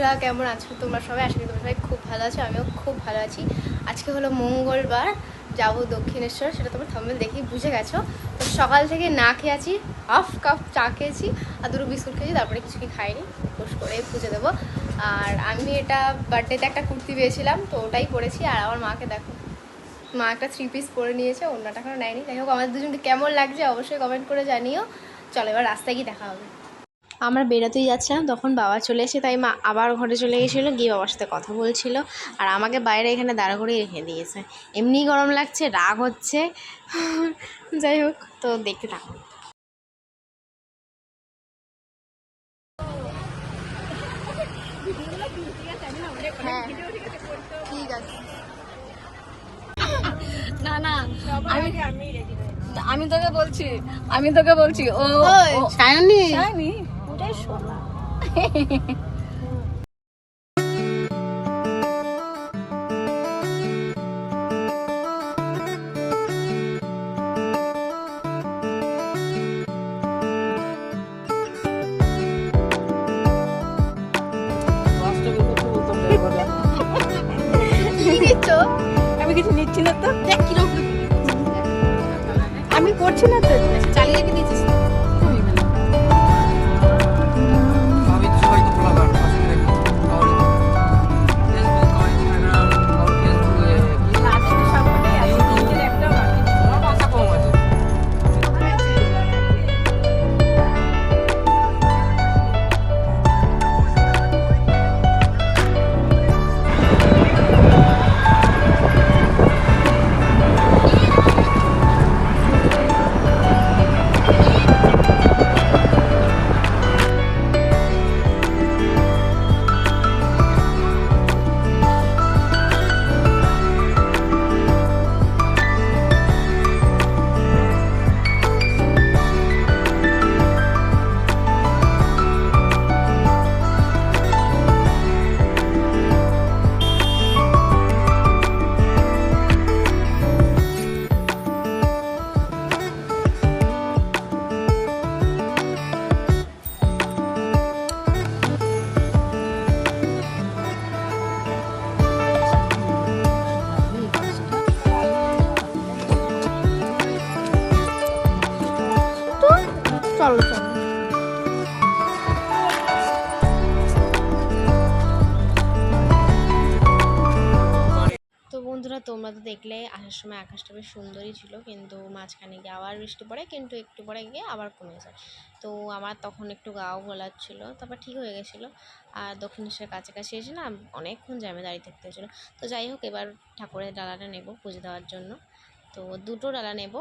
বন্ধুরা, কেমন আছো? তোমরা সবাই? করি তোমরা সবাই খুব ভালো আছো, আমিও খুব ভালো আছি। আজকে হলো মঙ্গলবার, যাব দক্ষিণেশ্বর, সেটা তোমরা থাম্বেল দেখেই বুঝে গেছো। তো সকাল থেকে না খেয়ে আছি, হাফ কাপ চা খেয়েছি, আর দুটো বিস্কুট খেয়েছি, তারপরে কিছু কি খাইনি পোষ করে পুজো দেবো। আর আমি এটা বার্থডেতে একটা কুর্তি পেয়েছিলাম, তো ওটাই পরেছি, আর আমার মাকে দেখো, মা একটা থ্রি পিস পরে নিয়েছে অন্যটা এখনও নেয়নি। হোক, আমাদের দুজনকে কেমন লাগছে অবশ্যই কমেন্ট করে জানিও। চলো, এবার রাস্তায় গিয়ে দেখা হবে। আমরা বেরোতেই যাচ্ছিলাম তখন বাবা চলে এসে তাই মা আবার ঘরে চলে গেছিল গিয়ে বাবার সাথে কথা বলছিল। আর আমাকে বাইরে এখানে দাঁড়া করে রেখে দিয়েছে। এমনি গরম লাগছে রাগ হচ্ছে। যাই হোক তো দেখতে থাকুন হ্যাঁ না না আমি তোকে বলছি আমি তোকে বলছি ও ও- সায়নী? আমি কিছু নিচ্ছি না তো? আমি করছি না চলো তো বন্ধুরা, তোমরা তো দেখলে, আসার সময় আকাশটা বেশ সুন্দরই ছিল, কিন্তু মাঝখানে গিয়ে আবার বৃষ্টি পড়ে, কিন্তু একটু পরে গিয়ে আবার কমে যায়। তো আমার তখন একটু গাও গোলাচ্ছিল তারপর ঠিক হয়ে গেছিল। আর দক্ষিণেশ্বরের কাছাকাছি এসে না, অনেকক্ষণ জ্যামে দাঁড়িয়ে থাকতে হয়েছিলো। তো যাই হোক, এবার ঠাকুরের ডালাটা নেব পুজো দেওয়ার জন্য। তো দুটো ডালা নেব।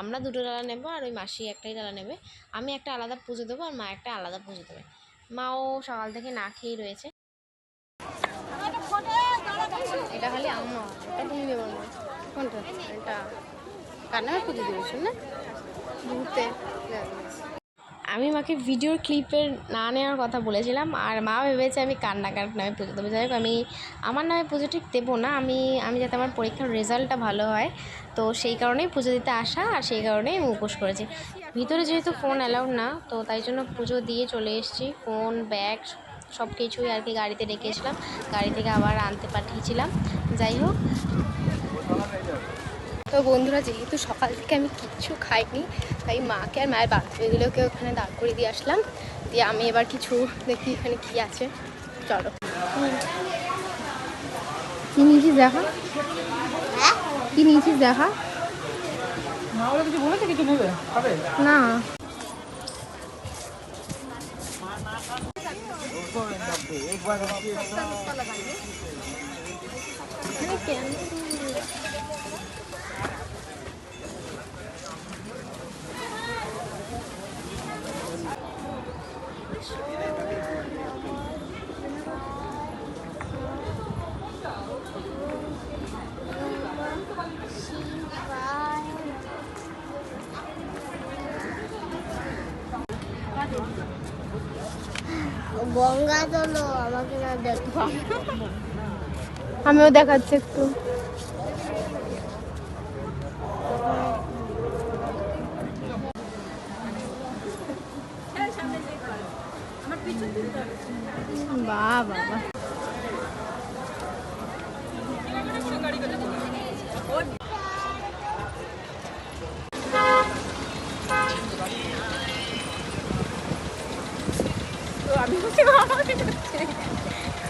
আমরা দুটো ডালা নেব আর ওই মাসি একটাই ডালা নেবে। আমি একটা আলাদা পুজো দেবো আর মা একটা আলাদা পুজো দেবে। মাও সকাল থেকে না খেয়েই রয়েছে। এটা খালি আমার এটা কোনটা? এটা। পুজো দেবে শুনে ঘুরতে আমি মাকে ভিডিওর ক্লিপের না নেওয়ার কথা বলেছিলাম, আর মা ভেবেছে আমি কান্নাকার নামে পুজো দেবো। যাই হোক, আমি আমার নামে পুজো ঠিক দেবো না, আমি আমি যাতে আমার পরীক্ষার রেজাল্টটা ভালো হয়। তো সেই কারণেই পুজো দিতে আসা, আর সেই কারণেই আমি উপোস করেছি। ভিতরে যেহেতু ফোন অ্যালাউড না, তো তাই জন্য পুজো দিয়ে চলে এসেছি। ফোন ব্যাগ সব কিছুই আর কি গাড়িতে রেখেছিলাম। গাড়ি থেকে আবার আনতে পাঠিয়েছিলাম। যাই হোক। তো বন্ধুরা, যেহেতু সকাল থেকে আমি কিচ্ছু খাইনি তাই মাকে আর মায়ের বান্ধবীগুলোকে ওখানে দাঁড় করিয়ে দিয়ে আসলাম। দিয়ে আমি এবার কিছু দেখি এখানে কি আছে। চলো। কি নিয়েছিস দেখা? কি নিয়েছিস দেখা? না। গঙ্গা আমাকে না আমিও দেখাচ্ছি একটু।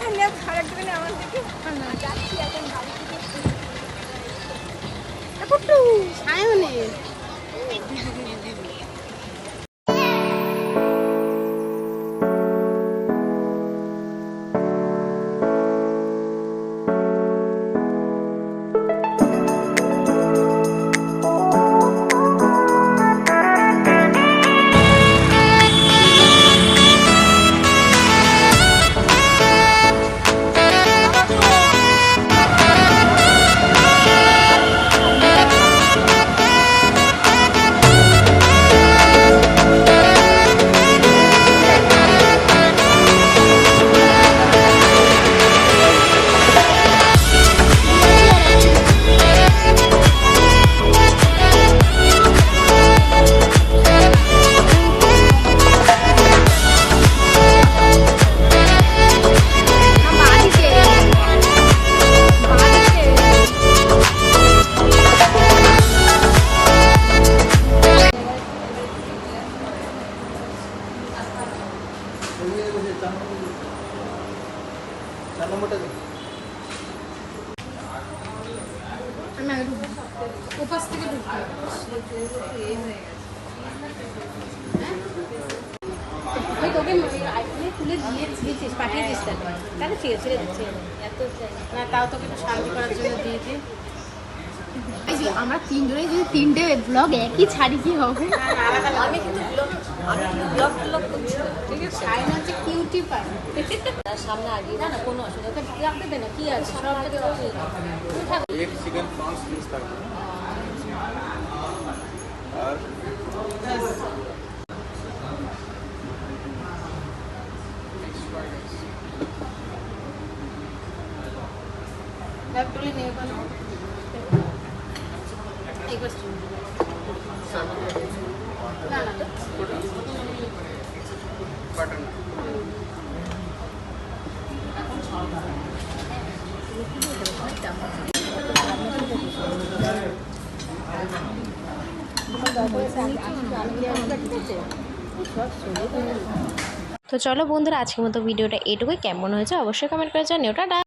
আমি খারাপ দিকে আমার দিকে যাচ্ছি এখন বাড়ি থেকে সায়নে আমি আগে ঢুকবো থেকে ওই তোকে আইফোনে তুলে দিয়ে দিয়েছিস পাঠিয়ে দিস তাহলে। তাহলে ছেড়ে ছেড়ে দিচ্ছি এত না তাও তোকে একটু শান্তি করার জন্য দিয়েছি আমরা তিনজনে যদি তিনটে ব্লগ একই ছাড়ি কি হবে? আমি কিন্তু ঠিক আছে না সামনে আগে না কোনো অসুবিধা রাখতে না কি আছে? তো চলো বন্ধুরা আজকের মতো ভিডিওটা এটুকুই। কেমন হয়েছে অবশ্যই কমেন্ট করে জানিও। টাটা!